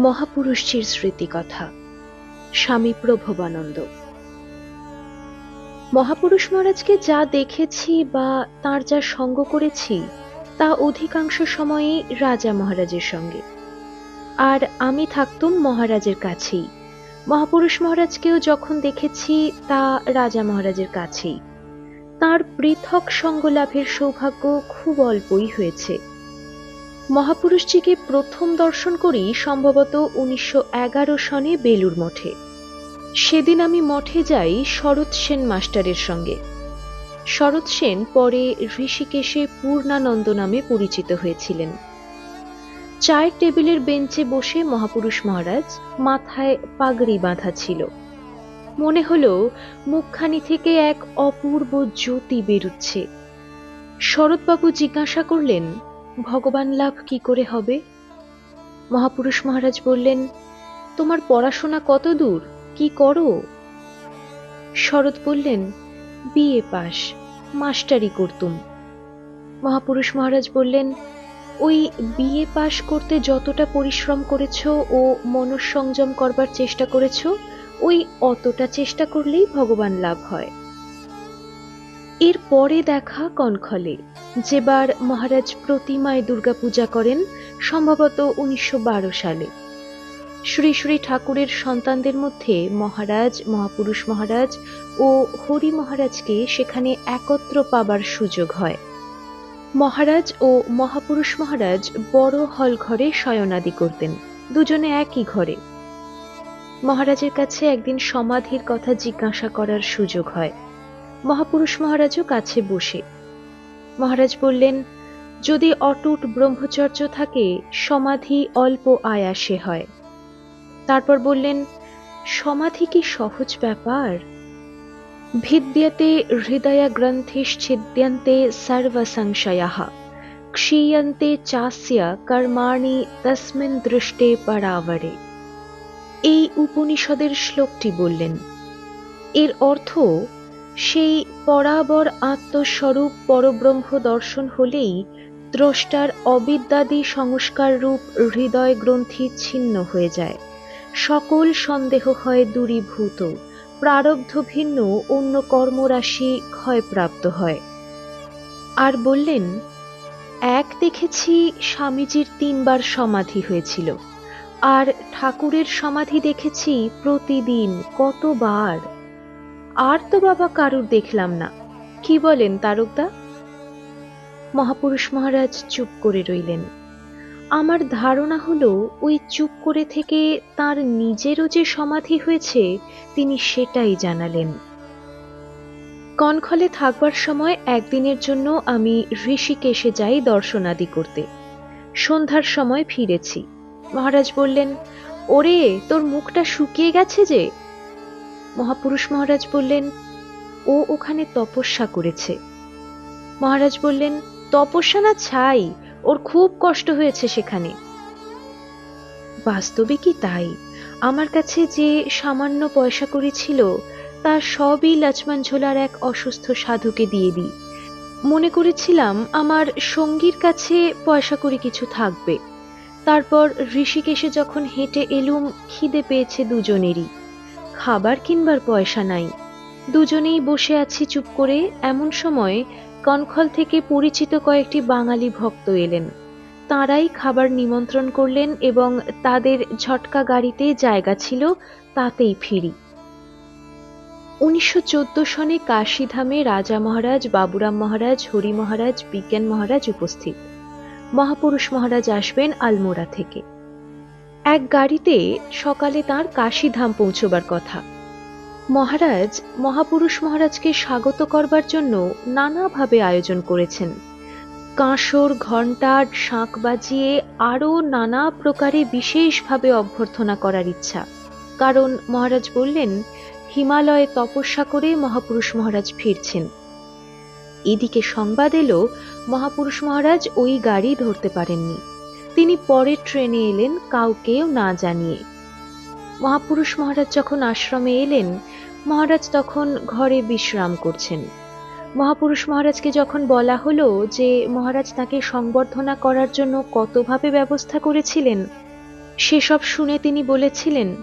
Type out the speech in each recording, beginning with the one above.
মহাপুরুষজির স্মৃতিকথা, স্বামী প্রভবানন্দ। মহাপুরুষ মহারাজকে যা দেখেছি বা তার যা সঙ্গ করেছি, তা অধিকাংশ সময়ে রাজা মহারাজের সঙ্গে। আর আমি থাকতুম মহারাজের কাছেই। মহাপুরুষ মহারাজকেও যখন দেখেছি, তা রাজা মহারাজের কাছেই। তার পৃথক সঙ্গ লাভের সৌভাগ্য খুব অল্পই হয়েছে। মহাপুরুষজিকে প্রথম দর্শন করি সম্ভবত উনিশশো এগারো সনে বেলুর মঠে। সেদিন আমি মঠে যাই শরৎ সেন মাস্টারের সঙ্গে। শরৎ সেন পরে ঋষিকেশে পূর্ণানন্দ নামে পরিচিত হয়েছিলেন। চায়ের টেবিলের বেঞ্চে বসে মহাপুরুষ মহারাজ মাথায় পাগড়ি বাঁধা ছিল। মনে হলো মুখখানি থেকে এক অপূর্ব জ্যোতি বেরুচ্ছে। শরৎবাবু জিজ্ঞাসা করলেন ভগবান লাভ কি করে হবে? মহাপুরুষ মহারাজ বললেন, তোমার পড়াশোনা কত দূর? কি করো? শরৎ বললেন, বিএ পাস, মাস্টারি করতুম। মহাপুরুষ মহারাজ বললেন, ওই বিএ পাশ করতে যতটা পরিশ্রম করেছ ও মনঃসংযম করবার চেষ্টা করেছ, ওই অতটা চেষ্টা করলেই ভগবান লাভ হয়। এর পরে দেখা কনখলে, যেবার মহারাজ প্রতিমায় দুর্গাপূজা করেন, সম্ভবত উনিশশো বারো সালে। শ্রী শ্রী ঠাকুরের সন্তানদের মধ্যে মহারাজ, মহাপুরুষ মহারাজ ও হরি মহারাজকে সেখানে একত্র পাবার সুযোগ হয়। মহারাজ ও মহাপুরুষ মহারাজ বড় হল ঘরে শয়নাদি করতেন, দুজনে একই ঘরে। মহারাজের কাছে একদিন সমাধির কথা জিজ্ঞাসা করার সুযোগ হয়। মহাপুরুষ মহারাজও কাছে বসে। মহারাজ বললেন, যদি অটুট ব্রহ্মচর্য থাকে, সমাধি অল্প আয়াসে হয়। তারপর বললেন, সমাধি কি সহজ ব্যাপার? ভিদ্যতে হৃদয় গ্রন্থিশ্ছিদ্যন্তে সর্বসংশয়াः, ক্ষীয়ন্তে চাস্য কর্মাণি তস্মিন দৃষ্টে পরাবরে। এই উপনিষদের শ্লোকটি বললেন। এর অর্থ সেই পরাবর আত্মস্বরূপ পরব্রহ্ম দর্শন হলেই দ্রষ্টার অবিদ্যাদি সংস্কার রূপ হৃদয় গ্রন্থি ছিন্ন হয়ে যায়। সকল সন্দেহ হয় দূরীভূত, প্রারব্ধ ভিন্ন, অন্য কর্মরাশি ক্ষয়প্রাপ্ত হয়। আর বললেন, এক দেখেছি স্বামীজির তিনবার সমাধি হয়েছিল, আর ঠাকুরের সমাধি দেখেছি প্রতিদিন কতবার। আর তো বাবা কারুর দেখলাম না। কি বলেন তারকদা? মহাপুরুষ মহারাজ চুপ করে রইলেন। আমার ধারণা হলো, ওই চুপ করে থেকে তার নিজেরও যে সমাধি হয়েছে, তিনি সেটাই জানালেন। কনখলে থাকবার সময় একদিনের জন্য আমি ঋষিকেশে যাই দর্শনাদি করতে। সন্ধ্যার সময় ফিরেছি। মহারাজ বললেন, ওরে, তোর মুখটা শুকিয়ে গেছে যে মহাপুরুষ মহারাজ বললেন, ও ওখানে তপস্যা করেছে। মহারাজ বললেন, তপস্যা না ছাই, ওর খুব কষ্ট হয়েছে সেখানে। বাস্তবে কি তাই? আমার কাছে যে সামান্য পয়সা করেছিল তা সবই লক্ষ্মণ ঝোলার এক অসুস্থ সাধুকে দিয়ে দিই। মনে করেছিলাম আমার সঙ্গীর কাছে পয়সা করে কিছু থাকবে। তারপর ঋষিকেশে যখন হেঁটে এলুম, খিদে পেয়েছে দুজনেরই। খাবার কিনবার পয়সা নাই। দুজনেই বসে আছি চুপ করে, এমন সময় কনখল থেকে পরিচিত কয়েকটি বাঙালি ভক্ত এলেন। তাঁরাই খাবার নিমন্ত্রণ করলেন এবং তাদের ঝটকা গাড়িতে জায়গা ছিল তাতেই ফিরি। উনিশশো চোদ্দ সনে কাশীধামে রাজা মহারাজ, বাবুরাম মহারাজ, হরি মহারাজ, বিজ্ঞান মহারাজ উপস্থিত। মহাপুরুষ মহারাজ আসবেন আলমোড়া থেকে। এক গাড়িতে সকালে তার কাশীধাম পৌঁছবার কথা। মহারাজ, মহাপুরুষ মহারাজকে স্বাগত করবার জন্য নানাভাবে আয়োজন করেছেন। কাঁসর ঘণ্টা শাঁখ বাজিয়ে আরও নানা প্রকারে বিশেষভাবে অভ্যর্থনা করার ইচ্ছা। কারণ মহারাজ বললেন, হিমালয়ে তপস্যা করে মহাপুরুষ মহারাজ ফিরছেন। এদিকে সংবাদ এলো, মহাপুরুষ মহারাজ ওই গাড়ি ধরতে পারেননি। তিনি পরের ট্রেনে এলেন কাউকেও না জানিয়ে। মহাপুরুষ মহারাজ যখন আশ্রমে এলেন, মহারাজ তখন ঘরে বিশ্রাম করছেন। মহাপুরুষ মহারাজকে যখন বলা হলো যে মহারাজ তাকে সংবর্ধনা করার জন্য কতভাবে ব্যবস্থা করেছিলেন, সেসব শুনে তিনি বলেছিলেন,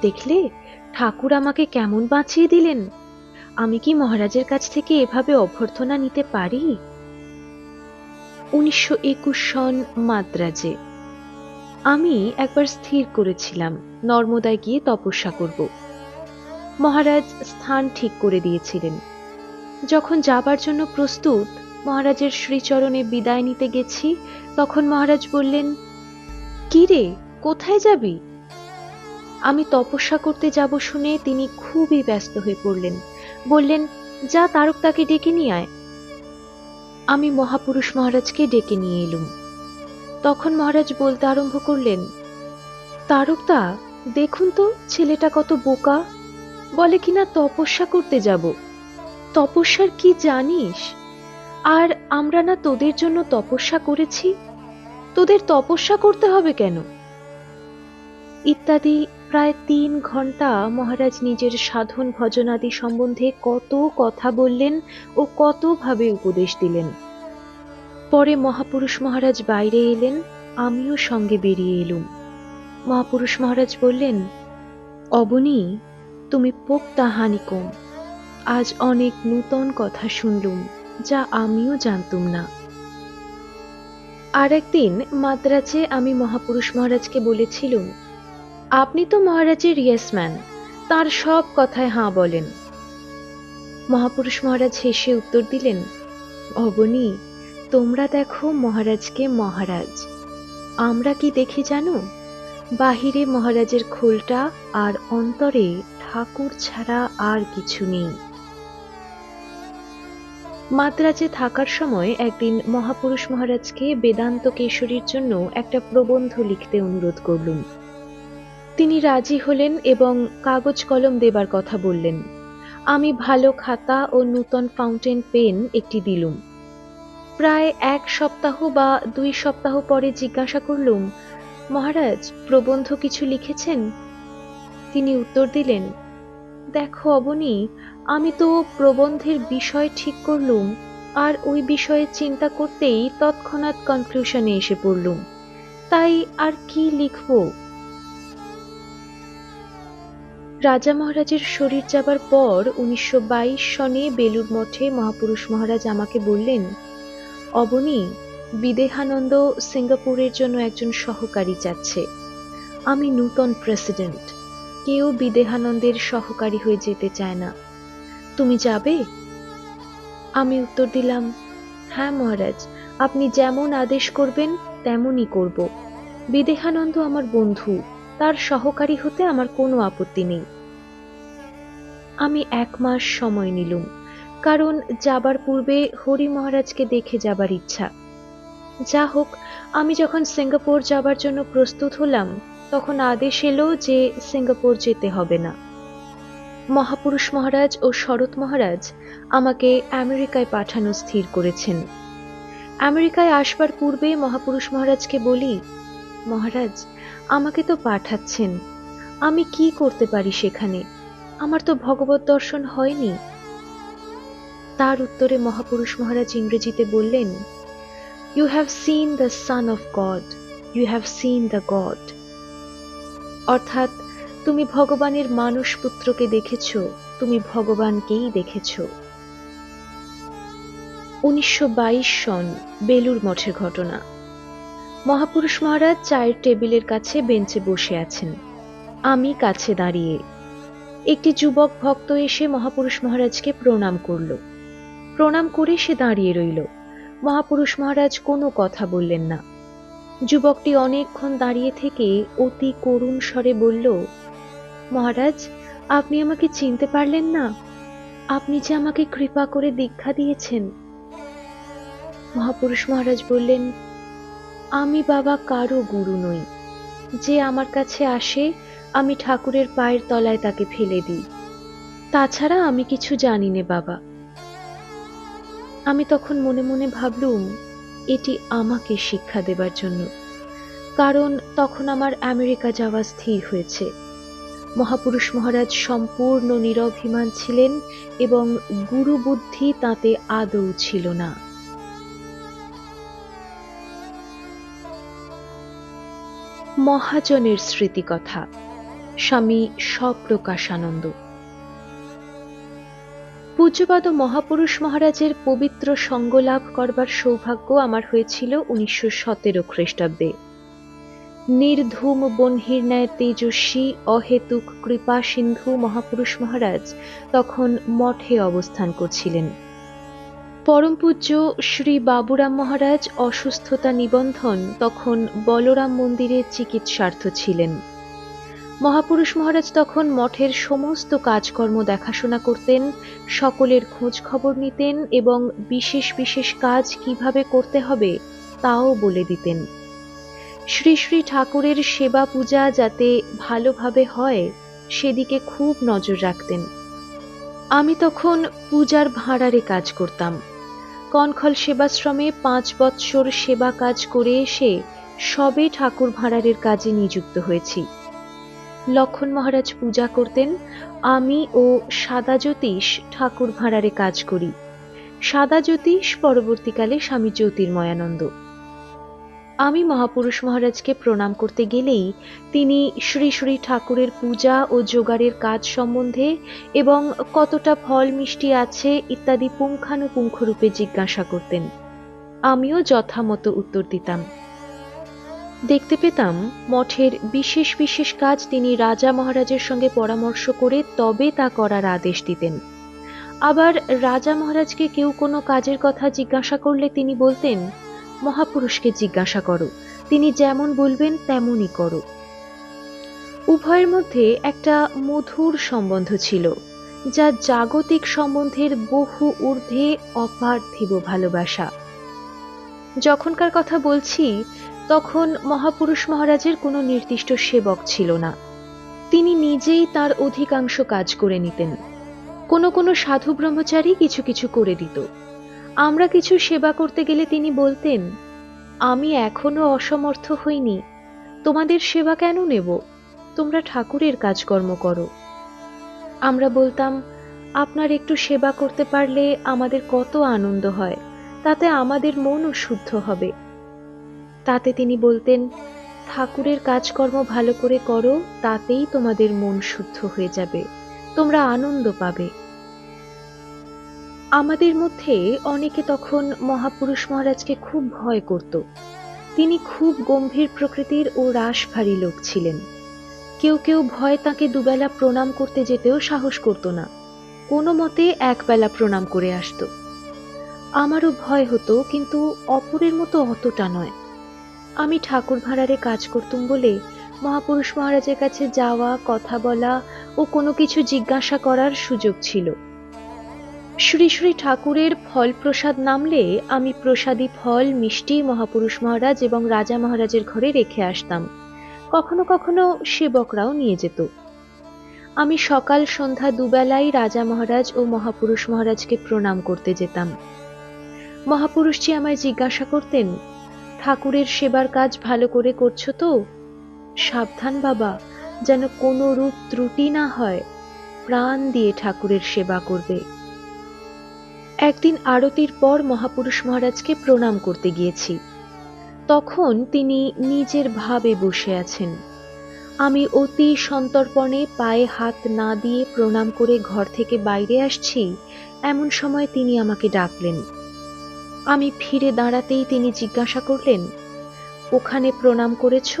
দেখলে, ঠাকুর আমাকে কেমন বাঁচিয়ে দিলেন? আমি কি মহারাজের কাছ থেকে এভাবে অভ্যর্থনা নিতে পারি? উনিশশো একুশ সন মাদ্রাজে। আমি একবার স্থির করেছিলাম, নর্মদায় গিয়ে তপস্যা করব। মহারাজ স্থান ঠিক করে দিয়েছিলেন। যখন যাবার জন্য প্রস্তুত, মহারাজের শ্রীচরণে বিদায় নিতে গেছি, তখন মহারাজ বললেন, কি রে, কোথায় যাবি? আমি তপস্যা করতে যাব শুনে তিনি খুবই ব্যস্ত হয়ে পড়লেন। বললেন, যা তারক তাকে ডেকে নিয়ে আয়। আমি মহাপুরুষ মহারাজকে ডেকে নিয়ে এলুম। তখন মহারাজ বলতে আরম্ভ করলেন, তারকদা, দেখুন তো, ছেলেটা কত বোকা। বলে কিনা তপস্যা করতে যাব। তপস্যার কি জানিস? আর আমরা না তোদের জন্য তপস্যা করেছি। তোদের তপস্যা করতে হবে কেন? ইত্যাদি প্রায় তিন ঘণ্টা মহারাজ নিজের সাধন ভজনাদি সম্বন্ধে কত কথা বললেন ও কতভাবে উপদেশ দিলেন। পরে মহাপুরুষ মহারাজ বাইরে এলেন, আমিও সঙ্গে বেরিয়ে এলুম। মহাপুরুষ মহারাজ বললেন, অবনী, তুমি পোক্তা হানিকম আজ অনেক নূতন কথা শুনলুম, যা আমিও জানতুম না। আর একদিন মাদ্রাজে আমি মহাপুরুষ মহারাজকে বলেছিলুম আপনি তো মহারাজের ইয়েসম্যান তার সব কথায় হাঁ বলেন। মহাপুরুষ মহারাজ হেসে উত্তর দিলেন, অবনী, তোমরা দেখো মহারাজকে মহারাজ। আমরা কি দেখি জানো? বাহিরে মহারাজের খোলটা আর অন্তরে ঠাকুর ছাড়া আর কিছু নেই। মাদ্রাজে থাকার সময় একদিন মহাপুরুষ মহারাজকে বেদান্ত কেশরীর জন্য একটা প্রবন্ধ লিখতে অনুরোধ করলুম। তিনি রাজি হলেন এবং কাগজ কলম দেবার কথা বললেন। আমি ভালো খাতা ও নূতন ফাউন্টেন পেন একটি দিলুম। প্রায় এক সপ্তাহ বা দুই সপ্তাহ পরে জিজ্ঞাসা করলুম, মহারাজ, প্রবন্ধ কিছু লিখেছেন? তিনি উত্তর দিলেন, দেখো অবনী, আমি তো প্রবন্ধের বিষয় ঠিক করলুম, আর ওই বিষয়ে চিন্তা করতেই তৎক্ষণাৎ কনক্লুশনে এসে পড়লুম। তাই আর কি লিখব? রাজা মহারাজের শরীর যাবার পর উনিশশো বাইশ সনে বেলুর মঠে মহাপুরুষ মহারাজ আমাকে বললেন, অবনী, বিদেহানন্দ সিঙ্গাপুরের জন্য একজন সহকারী চাচ্ছে আমি নূতন প্রেসিডেন্ট। কেউ বিদেহানন্দের সহকারী হয়ে যেতে চায় না। তুমি যাবে? আমি উত্তর দিলাম হ্যাঁ মহারাজ, আপনি যেমন আদেশ করবেন, তেমনই করব। বিদেহানন্দ আমার বন্ধু। তার সহকারী হতে আমার কোনো আপত্তি নেই। আমি এক মাস সময় নিলুম, কারণ যাবার পূর্বে হরি মহারাজকে দেখে যাবার ইচ্ছা। যা হোক, আমি যখন সিঙ্গাপুর যাবার জন্য প্রস্তুত হলাম, তখন আদেশ এলো যে সিঙ্গাপুর যেতে হবে না। মহাপুরুষ মহারাজ ও শরৎ মহারাজ আমাকে আমেরিকায় পাঠানো স্থির করেছেন। আমেরিকায় আসবার পূর্বে মহাপুরুষ মহারাজকে বলি, মহারাজ আমাকে তো পাঠাচ্ছেন। আমি কি করতে পারি সেখানে? আমার তো ভগবত দর্শন হয়নি। তার উত্তরে মহাপুরুষ মহারাজ ইংরেজিতে বললেন you have seen the son of God you have seen the God অর্থাৎ, তুমি ভগবানের মানুষ পুত্রকে দেখেছ, তুমি ভগবানকেই দেখেছ। উনিশশো বাইশ সন বেলুর মঠের ঘটনা। মহাপুরুষ মহারাজ চায়ের টেবিলের কাছে বেঞ্চে বসে আছেন। আমি কাছে দাঁড়িয়ে একটি যুবক ভক্ত এসে মহাপুরুষ মহারাজকে প্রণাম করল। প্রণাম করে সে দাঁড়িয়ে রইল। মহাপুরুষ মহারাজ কোনো কথা বললেন না। যুবকটি অনেকক্ষণ দাঁড়িয়ে থেকে অতি করুণ স্বরে বলল, মহারাজ, আপনি আমাকে চিনতে পারলেন না? আপনি যে আমাকে কৃপা করে দীক্ষা দিয়েছেন। মহাপুরুষ মহারাজ বললেন আমি বাবা কারও গুরু নই। যে আমার কাছে আসে, আমি ঠাকুরের পায়ের তলায় তাকে ফেলে দিই। তাছাড়া আমি কিছু জানি নে বাবা। আমি তখন মনে মনে ভাবলুম, এটি আমাকে শিক্ষা দেবার জন্য। কারণ তখন আমার আমেরিকা যাওয়া স্থির হয়েছে। মহাপুরুষ মহারাজ সম্পূর্ণ নিরভিমান ছিলেন এবং গুরু বুদ্ধি তাতে আদৌ ছিল না। মহাজনের স্মৃতিকথা, স্বামী সপ্রকাশানন্দ পূজ্যপাদ মহাপুরুষ মহারাজের পবিত্র সঙ্গ লাভ করবার সৌভাগ্য আমার হয়েছিল উনিশশো সতেরো খ্রিস্টাব্দে। নির্ধূম বনহির ন্যায় তেজস্বী, অহেতুক কৃপা সিন্ধু মহাপুরুষ মহারাজ তখন মঠে অবস্থান করছিলেন। পরম পূজ্য শ্রী বাবুরাম মহারাজ অসুস্থতা নিবন্ধন তখন বলরাম মন্দিরে চিকিৎসার্থ ছিলেন। মহাপুরুষ মহারাজ তখন মঠের সমস্ত কাজকর্ম দেখাশোনা করতেন, সকলের খোঁজ খবর নিতেন এবং বিশেষ বিশেষ কাজ কীভাবে করতে হবে তাও বলে দিতেন। শ্রী শ্রী ঠাকুরের সেবা পূজা যাতে ভালোভাবে হয়, সেদিকে খুব নজর রাখতেন। আমি তখন পূজার ভাঁড়ারে কাজ করতাম। কনখল সেবাশ্রমে পাঁচ বৎসর সেবা কাজ করে এসে সবে ঠাকুর ভাঁড়ারের কাজে নিযুক্ত হয়েছি। লক্ষণ মহারাজ পূজা করতেন, আমি ও সাদা জ্যোতিষ ঠাকুর ভাঁড়ারে কাজ করি। সাদা জ্যোতিষ পরবর্তীকালে স্বামী জ্যোতির্ময়ানন্দ। আমি মহাপুরুষ মহারাজকে প্রণাম করতে গেলেই তিনি শ্রী শ্রী ঠাকুরের পূজা ও যোগাড়ের কাজ সম্বন্ধে এবং কতটা ফল মিষ্টি আছে ইত্যাদি পুঙ্খানুপুঙ্খরূপে জিজ্ঞাসা করতেন। আমিও যথামতো উত্তর দিতাম। দেখতে পেতাম মঠের বিশেষ বিশেষ কাজ তিনি রাজা মহারাজের সঙ্গে পরামর্শ করে তবে তা করার আদেশ দিতেন। আবার রাজা মহারাজকে কেউ কোনো কাজের কথা জিজ্ঞাসা করলে তিনি বলতেন মহাপুরুষকে জিজ্ঞাসা করো। তিনি যেমন বলবেন, তেমনই করো। উভয়ের মধ্যে একটা মধুর সম্বন্ধ ছিল, যা জাগতিক সম্বন্ধের বহু ঊর্ধ্বে অপার্থিব ভালোবাসা। যখনকার কথা বলছি, তখন মহাপুরুষ মহারাজের কোনো নির্দিষ্ট সেবক ছিল না। তিনি নিজেই তার অধিকাংশ কাজ করে নিতেন। কোনো কোনো সাধু ব্রহ্মচারী কিছু কিছু করে দিত। আমরা কিছু সেবা করতে গেলে তিনি বলতেন, আমি এখনও অসমর্থ হইনি। তোমাদের সেবা কেন নেব? তোমরা ঠাকুরের কাজকর্ম করো। আমরা বলতাম, আপনার একটু সেবা করতে পারলে আমাদের কত আনন্দ হয়, তাতে আমাদের মনও শুদ্ধ হবে। তাতে তিনি বলতেন, ঠাকুরের কাজকর্ম ভালো করে করো, তাতেই তোমাদের মন শুদ্ধ হয়ে যাবে। তোমরা আনন্দ পাবে। আমাদের মধ্যে অনেকে তখন মহাপুরুষ মহারাজকে খুব ভয় করত। তিনি খুব গম্ভীর প্রকৃতির ও রাশভারী লোক ছিলেন। কেউ কেউ ভয় তাকে দুবেলা প্রণাম করতে যেতেও সাহস করত না। কোনো মতে একবেলা প্রণাম করে আসত। আমারও ভয় হতো, কিন্তু অপরের মতো অতটা নয়। আমি ঠাকুর ভাড়ারে কাজ করতুম বলে মহাপুরুষ মহারাজের কাছে যাওয়া, কথা বলা ও কোনো কিছু জিজ্ঞাসা করার সুযোগ ছিল। শ্রী শ্রী ঠাকুরের ফল প্রসাদ নামলে আমি প্রসাদী ফল, মিষ্টি, মহাপুরুষ মহারাজ এবং রাজা মহারাজের ঘরে রেখে আসতাম। কখনো কখনো সেবকরাও নিয়ে যেত। আমি সকাল সন্ধ্যা দুবেলাই রাজা মহারাজ ও মহাপুরুষ মহারাজকে প্রণাম করতে যেতাম। মহাপুরুষজি আমায় জিজ্ঞাসা করতেন, ঠাকুরের সেবার কাজ ভালো করে করছ তো? সাবধান বাবা, যেন কোনো রূপ ত্রুটি না হয়। প্রাণ দিয়ে ঠাকুরের সেবা করবে। একদিন আরতির পর মহাপুরুষ মহারাজকে প্রণাম করতে গিয়েছি। তখন তিনি নিজের ভাবে বসে আছেন। আমি অতি সন্তর্পণে পায়ে হাত না দিয়ে প্রণাম করে ঘর থেকে বাইরে আসছি, এমন সময় তিনি আমাকে ডাকলেন। আমি ফিরে দাঁড়াতেই তিনি জিজ্ঞাসা করলেন, ওখানে প্রণাম করেছ?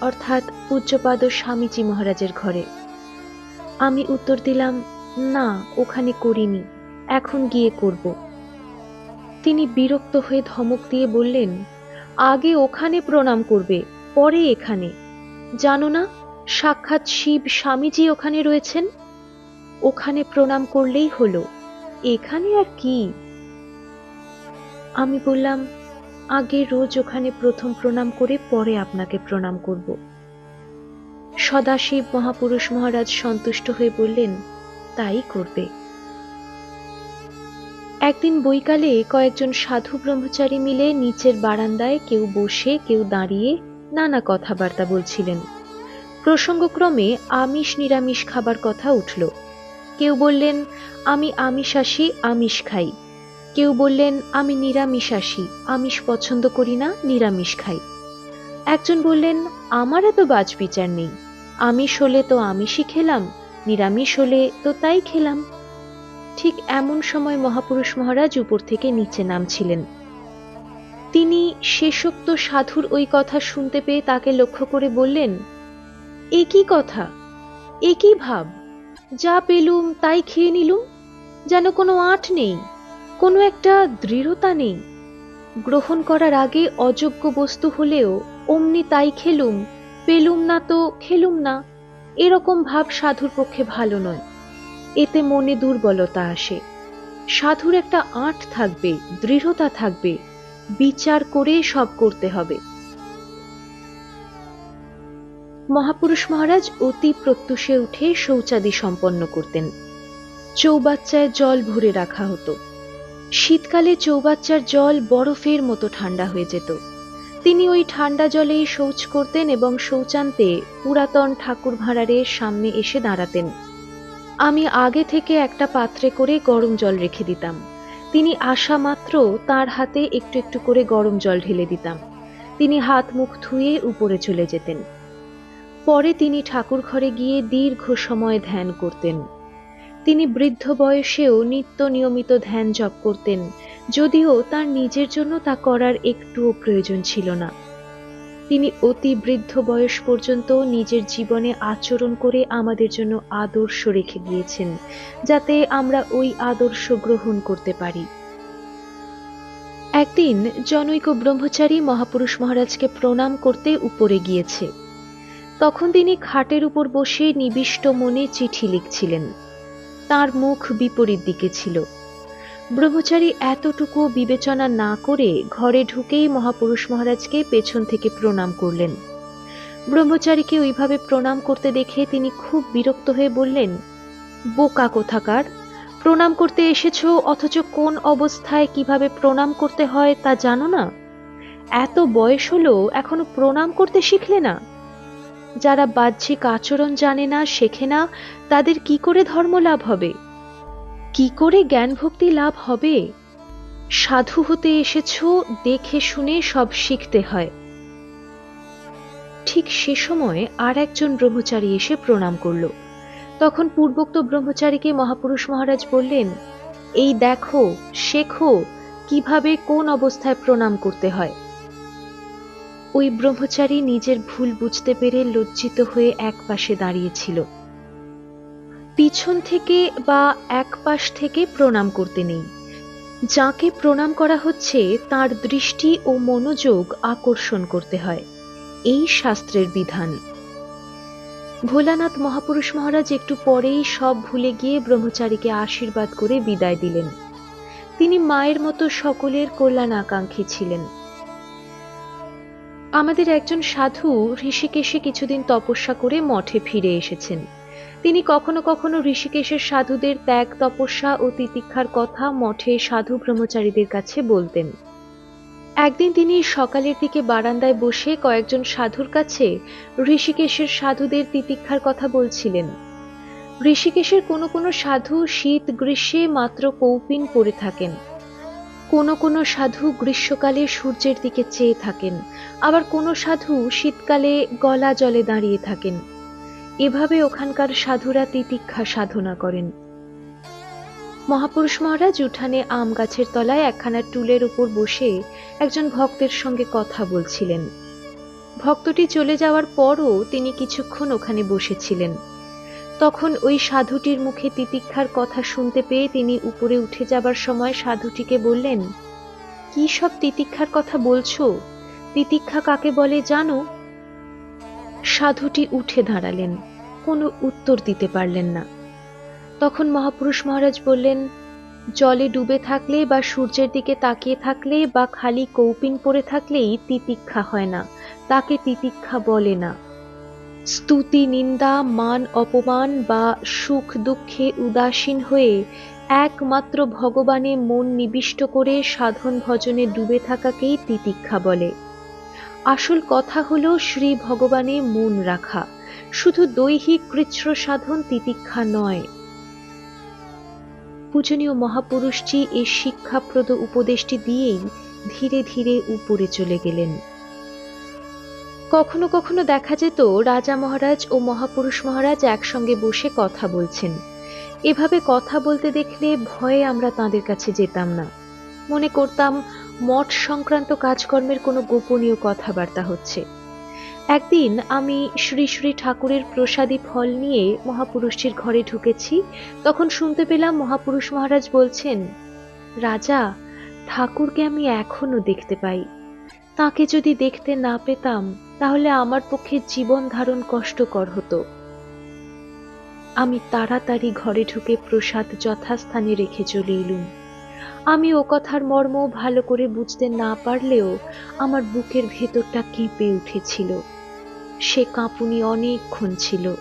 অর্থাৎ পূজ্যপাদ স্বামীজি মহারাজের ঘরে। আমি উত্তর দিলাম, না, ওখানে করিনি। এখন গিয়ে করব। তিনি বিরক্ত হয়ে ধমক দিয়ে বললেন, আগে ওখানে প্রণাম করবে, পরে এখানে। জানো না, সাক্ষাৎ শিব স্বামীজি ওখানে রয়েছেন? ওখানে প্রণাম করলেই হলো, এখানে আর কি? আমি বললাম, আগে রোজ ওখানে প্রথম প্রণাম করে পরে আপনাকে প্রণাম করব। সদাশিব মহাপুরুষ মহারাজ সন্তুষ্ট হয়ে বললেন, তাই করবে। একদিন বৈকালে কয়েকজন সাধু ব্রহ্মচারী মিলে নিচের বারান্দায় কেউ বসে, কেউ দাঁড়িয়ে নানা কথাবার্তা বলছিলেন। প্রসঙ্গক্রমে আমিষ নিরামিষ খাবার কথা উঠল। কেউ বললেন, আমি আমিষাসী আমিষ খাই। কেউ বললেন, আমি নিরামিষাসী আমিষ পছন্দ করি না, নিরামিষ খাই। একজন বললেন, আমার এত বাজ বিচার নেই। আমিষ হলে তো আমিষই খেলাম, নিরামিষ হলে তো তাই খেলাম। ঠিক এমন সময় মহাপুরুষ মহারাজ উপর থেকে নিচে নামছিলেন। তিনি শেষোক্ত সাধুর ওই কথা শুনতে পেয়ে তাকে লক্ষ্য করে বললেন একই কথা? একই ভাব? যা পেলুম তাই খেয়ে নিলুম? যেন কোনো আট নেই, কোনো একটা দৃঢ়তা নেই। গ্রহণ করার আগে অযোগ্য বস্তু হলেও অমনি তাই খেলুম, পেলুম না তো খেলুম না। এরকম ভাব সাধুর পক্ষে ভালো নয়। এতে মনে দুর্বলতা আসে। সাধুর একটা আঁট থাকবে, দৃঢ়তা থাকবে, বিচার করে সব করতে হবে। মহাপুরুষ মহারাজ অতি প্রত্যুষে উঠে শৌচাদি সম্পন্ন করতেন। চৌবাচ্চায় জল ভরে রাখা হতো। শীতকালে চৌবাচ্চার জল বরফের মতো ঠান্ডা হয়ে যেত। তিনি ওই ঠান্ডা জলেই শৌচ করতেন এবং শৌচান্তে পুরাতন ঠাকুর ভাঁড়ারের সামনে এসে দাঁড়াতেন। আমি আগে থেকে একটা পাত্রে করে গরম জল রেখে দিতাম। তিনি আসা মাত্র তার হাতে একটু একটু করে গরম জল ঢেলে দিতাম। তিনি হাত মুখ ধুয়ে উপরে চলে যেতেন। পরে তিনি ঠাকুর ঘরে গিয়ে দীর্ঘ সময় ধ্যান করতেন। তিনি বৃদ্ধ বয়সেও নিত্য নিয়মিত ধ্যান জপ করতেন, যদিও তার নিজের জন্য তা করার একটুও প্রয়োজন ছিল না। তিনি অতি বৃদ্ধ বয়স পর্যন্ত নিজের জীবনে আচরণ করে আমাদের জন্য আদর্শ রেখে গিয়েছেন, যাতে আমরা ওই আদর্শ গ্রহণ করতে পারি। একদিন জনৈক ব্রহ্মচারী মহাপুরুষ মহারাজকে প্রণাম করতে উপরে গিয়েছে। তখন তিনি খাটের উপর বসে নিবিষ্ট মনে চিঠি লিখছিলেন। তার মুখ বিপরীত দিকে ছিল। ব্রহ্মচারী এতটুকু বিবেচনা না করে ঘরে ঢুকেই মহাপুরুষ মহারাজকে পেছন থেকে প্রণাম করলেন। ব্রহ্মচারীকে ওইভাবে প্রণাম করতে দেখে তিনি খুব বিরক্ত হয়ে বললেন, বোকা কোথাকার! প্রণাম করতে এসেছ, অথচ কোন অবস্থায় কীভাবে প্রণাম করতে হয় তা জানো না? এত বয়স হলো, এখনও প্রণাম করতে শিখলে না? যারা বাহ্যিক আচরণ জানে না, শেখে না, তাদের কি করে ধর্ম লাভ হবে? কি করে জ্ঞান ভক্তি লাভ হবে? সাধু হতে এসেছ, দেখে শুনে সব শিখতে হয়। ঠিক সে সময় আর একজন ব্রহ্মচারী এসে প্রণাম করল। তখন পূর্বোক্ত ব্রহ্মচারীকে মহাপুরুষ মহারাজ বললেন, এই দেখো, শেখো, কীভাবে কোন অবস্থায় প্রণাম করতে হয়? ওই ব্রহ্মচারী নিজের ভুল বুঝতে পেরে লজ্জিত হয়ে এক পাশে দাঁড়িয়েছিল পিছন থেকে বা এক পাশ থেকে প্রণাম করতে নেই। যাকে প্রণাম করা হচ্ছে, তার দৃষ্টি ও মনোযোগ আকর্ষণ করতে হয়। এই শাস্ত্রের বিধান। ভোলানাথ মহাপুরুষ মহারাজ একটু পরেই সব ভুলে গিয়ে ব্রহ্মচারীকে আশীর্বাদ করে বিদায় দিলেন। তিনি মায়ের মতো সকলের কল্যাণ আকাঙ্ক্ষী ছিলেন। আমাদের একজন সাধু ঋষিকেশে কিছুদিন তপস্যা করে মঠে ফিরে এসেছেন। তিনি কখনো কখনো ঋষিকেশের সাধুদের ত্যাগ, তপস্যা ও তিতিক্ষার কথা মঠে সাধু ব্রহ্মচারীদের কাছে বলতেন। একদিন তিনি সকালের দিকে বারান্দায় বসে কয়েকজন সাধুর কাছে ঋষিকেশের সাধুদের তিতিক্ষার কথা বলছিলেন। ঋষিকেশের কোনো কোনো সাধু শীত গ্রীষ্মে মাত্র কৌপিন পরে থাকেন। কোনো কোনো সাধু গ্রীষ্মকালে সূর্যের দিকে চেয়ে থাকেন। আবার কোনো সাধু শীতকালে গলা জলে দাঁড়িয়ে থাকেন। এভাবে ওখানকার সাধুরা তিতিক্ষা সাধনা করেন। মহাপুরুষ মহারাজ উঠানে আম গাছের তলায় একখানা টুলের উপর বসে একজন ভক্তের সঙ্গে কথা বলছিলেন। ভক্তটি চলে যাওয়ার পরও তিনি কিছুক্ষণ ওখানে বসেছিলেন। তখন ওই সাধুটির মুখে তিতিক্ষার কথা শুনতে পেয়ে তিনি উপরে উঠে যাবার সময় সাধুটিকে বললেন, কি সব তিতিক্ষার কথা বলছো? তিতিক্ষা কাকে বলে জানো? সাধুটি উঠে দাঁড়ালেন, কোনো উত্তর দিতে পারলেন না। তখন মহাপুরুষ মহারাজ বললেন, জলে ডুবে থাকলে বা সূর্যের দিকে তাকিয়ে থাকলে বা খালি কৌপিন পরে থাকলেই তিতিক্ষা হয় না, তাকে তিতিক্ষা বলে না। স্তুতি, নিন্দা, মান, অপমান বা সুখ দুঃখে উদাসীন হয়ে একমাত্র ভগবানে মন নিবিষ্ট করে সাধন ভজনে ডুবে থাকাকেই তিতিক্ষা বলে। আসল কথা হলো, শ্রী ভগবানে মন রাখা। শুধু দৈহিক কৃচ্ছ সাধন তিতিক্ষা নয়। পূজনীয় মহাপুরুষজি এই শিক্ষাপ্রদ উপদেশটি দিয়েই ধীরে ধীরে উপরে চলে গেলেন। কখনো কখনো দেখা যেত, রাজা মহারাজ ও মহাপুরুষ মহারাজ একসঙ্গে বসে কথা বলছেন। এভাবে কথা বলতে দেখলে ভয়ে আমরা তাদের কাছে যেতাম না। মনে করতাম মঠ সংক্রান্ত কাজকর্মের কোনো গোপনীয় কথাবার্তা হচ্ছে। একদিন আমি শ্রী শ্রী ঠাকুরের প্রসাদী ফল নিয়ে মহাপুরুষটির ঘরে ঢুকেছি, তখন শুনতে পেলাম মহাপুরুষ মহারাজ বলছেন, রাজা, ঠাকুরকে আমি এখনও দেখতে পাই। তাকে যদি দেখতে না পেতাম, তাহলে আমার পক্ষে জীবন ধারণ কষ্টকর হতো। আমি তাড়াতাড়ি ঘরে ঢুকে প্রসাদ যথাস্থানে রেখে চলে এলুম। আমি ও কথার মর্ম ভালো করে বুঝতে না পারলেও আমার বুকের ভেতরটা কেঁপে উঠেছিল। সে কাঁপুনি অনেকক্ষণ ছিল।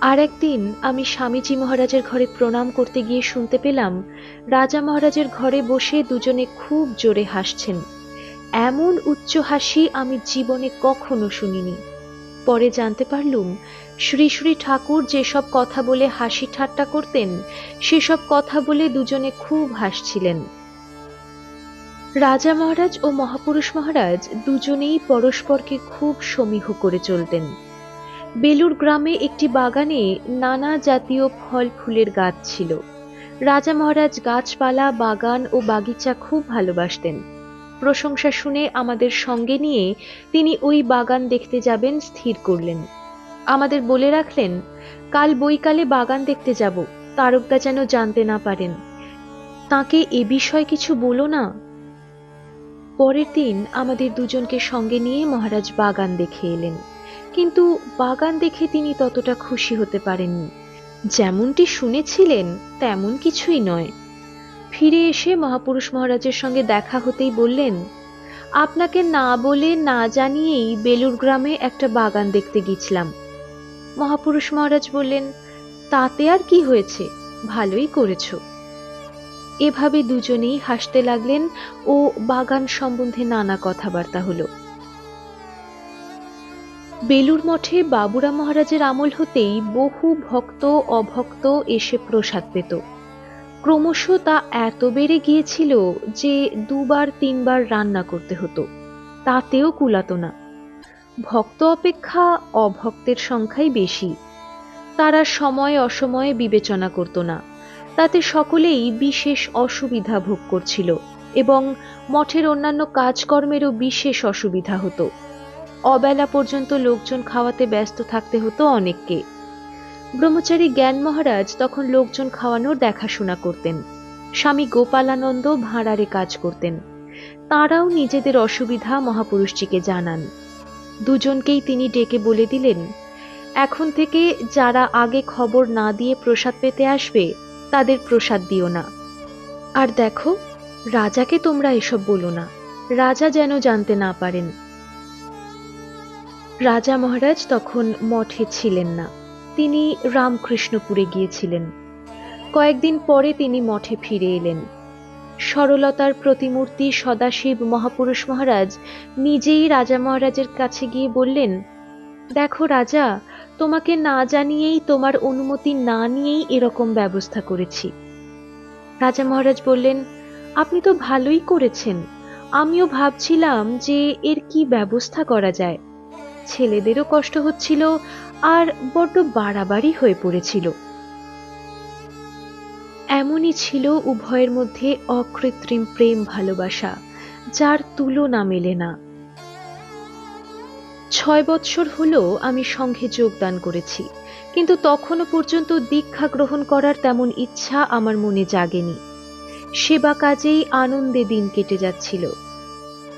আর একদিন আমি স্বামীজি মহারাজের ঘরে প্রণাম করতে গিয়ে শুনতে পেলাম, রাজা মহারাজের ঘরে বসে দুজনে খুব জোরে হাসছেন। এমন উচ্চ হাসি আমি জীবনে কখনো শুনিনি। পরে জানতে পারলুম শ্রী শ্রী ঠাকুর যেসব কথা বলে হাসি ঠাট্টা করতেন, সেসব কথা বলে দুজনে খুব হাসছিলেন। রাজা মহারাজ ও মহাপুরুষ মহারাজ দুজনেই পরস্পরকে খুব সমীহ করে চলতেন। বেলুর গ্রামে একটি বাগানে নানা জাতীয় ফল ফুলের গাছ ছিল। রাজা মহারাজ গাছপালা, বাগান ও বাগিচা খুব ভালোবাসতেন। প্রশংসা শুনে আমাদের সঙ্গে নিয়ে তিনি ওই বাগান দেখতে যাবেন, স্থির করলেন। আমাদের বলে রাখলেন, কাল বৈকালে বাগান দেখতে যাব, তারকদা যেন জানতে না পারেন। তাকে এ বিষয়ে কিছু বলো না। পরের দিন আমাদের দুজনকে সঙ্গে নিয়ে মহারাজ বাগান দেখে এলেন। কিন্তু বাগান দেখে তিনি ততটা খুশি হতে পারেননি। যেমনটি শুনেছিলেন, তেমন কিছুই নয়। ফিরে এসে মহাপুরুষ মহারাজের সঙ্গে দেখা হতেই বললেন, আপনাকে না বলে না জানিয়েই বেলুর গ্রামে একটা বাগান দেখতে গিয়েছিলাম। মহাপুরুষ মহারাজ বললেন, তাতে আর কি হয়েছে? ভালোই করেছ। এভাবে দুজনেই হাসতে লাগলেন ও বাগান সম্বন্ধে নানা কথাবার্তা হলো। বেলুর মঠে বাবুরা মহারাজের আমল হতেই বহু ভক্ত, অভক্ত এসে প্রসাদ পেত। ক্রমশ তা এত বেড়ে গিয়েছিল যে দুবার, তিনবার রান্না করতে হতো। তাতেও কুলাতো না। ভক্ত অপেক্ষা অভক্তের সংখ্যাই বেশি। তারা সময় অসময়ে বিবেচনা করত না। তাতে সকলেই বিশেষ অসুবিধা ভোগ করছিল এবং মঠের অন্যান্য কাজকর্মেরও বিশেষ অসুবিধা হতো। অবেলা পর্যন্ত লোকজন খাওয়াতে ব্যস্ত থাকতে হতো অনেককে। ব্রহ্মচারী জ্ঞান মহারাজ তখন লোকজন খাওয়ানোর দেখাশোনা করতেন। স্বামী গোপালানন্দ ভাঁড়ারে কাজ করতেন। তাঁরাও নিজেদের অসুবিধা মহাপুরুষজিকে জানান। দুজনকেই তিনি ডেকে বলে দিলেন, এখন থেকে যারা আগে খবর না দিয়ে প্রসাদ পেতে আসবে, তাদের প্রসাদ দিও না। আর দেখো, রাজাকে তোমরা এসব বলো না, রাজা যেন জানতে না পারেন। রাজা মহারাজ তখন মঠে ছিলেন না, তিনি রামকৃষ্ণপুরে গিয়েছিলেন। কয়েকদিন পরে তিনি মঠে ফিরে এলেন। সরলতার প্রতিমূর্তি সদাশিব মহাপুরুষ মহারাজ নিজেই রাজা মহারাজের কাছে গিয়ে বললেন, দেখো রাজা, তোমাকে না জানিয়েই তোমার অনুমতি না নিয়েই এরকম ব্যবস্থা করেছি। রাজা মহারাজ বললেন, আপনি তো ভালোই করেছেন। আমিও ভাবছিলাম যে এর কি ব্যবস্থা করা যায়। ছেলেদেরও কষ্ট হচ্ছিল আর বড্ড বাড়াবাড়ি হয়ে পড়েছিল। এমনই ছিল উভয়ের মধ্যে অকৃত্রিম প্রেম ভালোবাসা, যার তুলনা মেলে না। ছয় বৎসর হলো আমি সংঘে যোগদান করেছি, কিন্তু তখনও পর্যন্ত দীক্ষা গ্রহণ করার তেমন ইচ্ছা আমার মনে জাগেনি। সেবা কাজেই আনন্দে দিন কেটে যাচ্ছিল।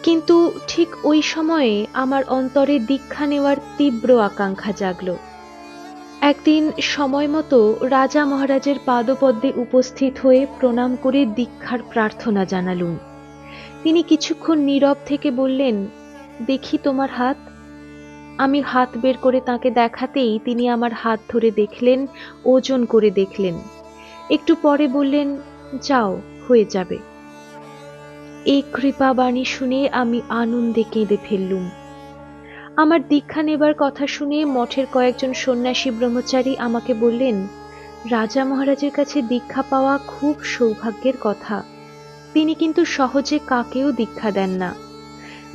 কিন্তু ঠিক ওই সময়ে আমার অন্তরে দীক্ষা নেওয়ার তীব্র আকাঙ্ক্ষা জাগল। একদিন সময় মতো রাজা মহারাজের পাদপদ্মে উপস্থিত হয়ে প্রণাম করে দীক্ষার প্রার্থনা জানালুম। তিনি কিছুক্ষণ নীরব থেকে বললেন, দেখি তোমার হাত। আমি হাত বের করে তাকে দেখাতেই তিনি আমার হাত ধরে দেখলেন, ওজন করে দেখলেন। একটু পরে বললেন, যাও, হয়ে যাবে। এই কৃপাবাণী শুনে আমি আনন্দে কেঁদে ফেললুম। আমার দীক্ষা নেবার কথা শুনে মঠের কয়েকজন সন্ন্যাসী ব্রহ্মচারী আমাকে বললেন, রাজা মহারাজের কাছে দীক্ষা পাওয়া খুব সৌভাগ্যের কথা। তিনি কিন্তু সহজে কাকেও দীক্ষা দেন না।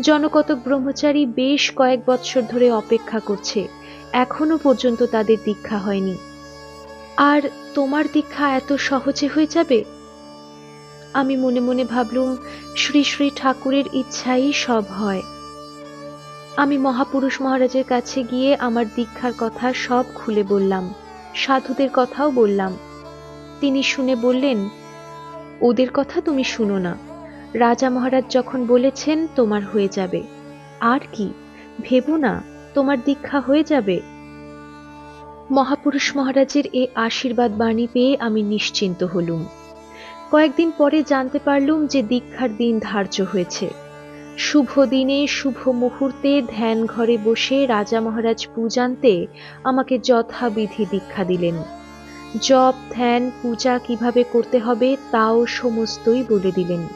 জনকতক ব্রহ্মচারী বেশ কয়েক বৎসর ধরে অপেক্ষা করছে। এখনও পর্যন্ত তাদের দীক্ষা হয়নি। আর তোমার দীক্ষা এত সহজে হয়ে যাবে? আমি মনে মনে ভাবলুম, শ্রী শ্রী ঠাকুরের ইচ্ছাই সব হয়। আমি মহাপুরুষ মহারাজের কাছে গিয়ে আমার দীক্ষার কথা সব খুলে বললাম, সাধুদের কথাও বললাম। তিনি শুনে বললেন, ওদের কথা তুমি শুনো না। রাজা মহারাজ যখন বলেছেন তোমার হয়ে যাবে, আর কি? ভেবো না, তোমার দীক্ষা হয়ে যাবে। মহাপুরুষ মহারাজের এ আশীর্বাদ বাণী পেয়ে আমি নিশ্চিন্ত হলুম। কয়েকদিন পরে জানতে পারলুম যে দীক্ষার দিন ধার্য হয়েছে। শুভ দিনে শুভ মুহূর্তে ধ্যান ঘরে বসে রাজা মহারাজ পূজান্তে আমাকে যথাবিধি দীক্ষা দিলেন। জপ, ধ্যান, পূজা কীভাবে করতে হবে তাও সমস্তই বলে দিলেন।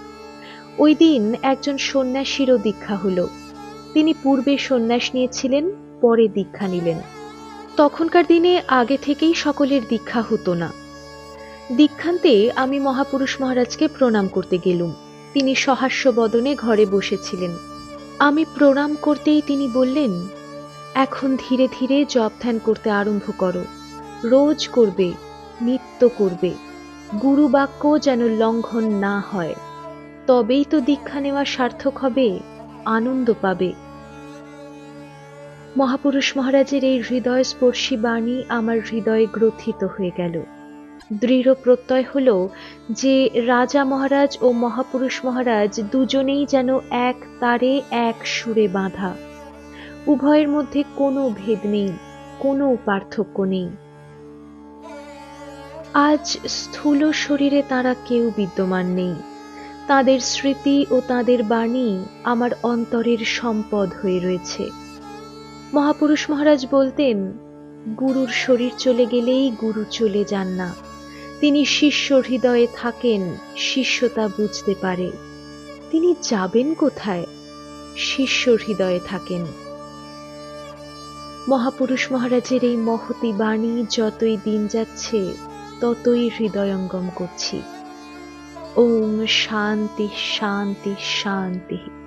ওই দিন একজন সন্ন্যাসীরও দীক্ষা হলো। তিনি পূর্বে সন্ন্যাস নিয়েছিলেন, পরে দীক্ষা নিলেন। তখনকার দিনে আগে থেকেই সকলের দীক্ষা হতো না। দীক্ষান্তে আমি মহাপুরুষ মহারাজকে প্রণাম করতে গেলুম। তিনি সহাস্য বদনে ঘরে বসেছিলেন। আমি প্রণাম করতেই তিনি বললেন, এখন ধীরে ধীরে জপ ধ্যান করতে আরম্ভ করো। রোজ করবে, নিত্য করবে। গুরু বাক্য যেন লঙ্ঘন না হয়। তবেই তো দীক্ষা নেওয়া সার্থক হবে, আনন্দ পাবে। মহাপুরুষ মহারাজের এই হৃদয় স্পর্শী বাণী আমার হৃদয়ে গ্রথিত হয়ে গেল। দৃঢ় প্রত্যয় হল যে রাজা মহারাজ ও মহাপুরুষ মহারাজ দুজনেই যেন এক তারে এক সুরে বাঁধা। উভয়ের মধ্যে কোনো ভেদ নেই, কোনো পার্থক্য নেই। আজ স্থূল শরীরে তারা কেউ বিদ্যমান নেই। তাদের স্মৃতি ও তাদের বাণী আমার অন্তরের সম্পদ হয়ে রয়েছে। মহাপুরুষ মহারাজ বলতেন, গুরুর শরীর চলে গেলেই গুরু চলে যান না। তিনি শিষ্য হৃদয়ে থাকেন শিষ্য তা বুঝতে পারে। তিনি যাবেন কোথায়? শিষ্য হৃদয়ে থাকেন। মহাপুরুষ মহারাজের এই মহতি বাণী যতই দিন যাচ্ছে, ততই হৃদয়ঙ্গম করছি। ওম শান্তি শান্তি শান্তি।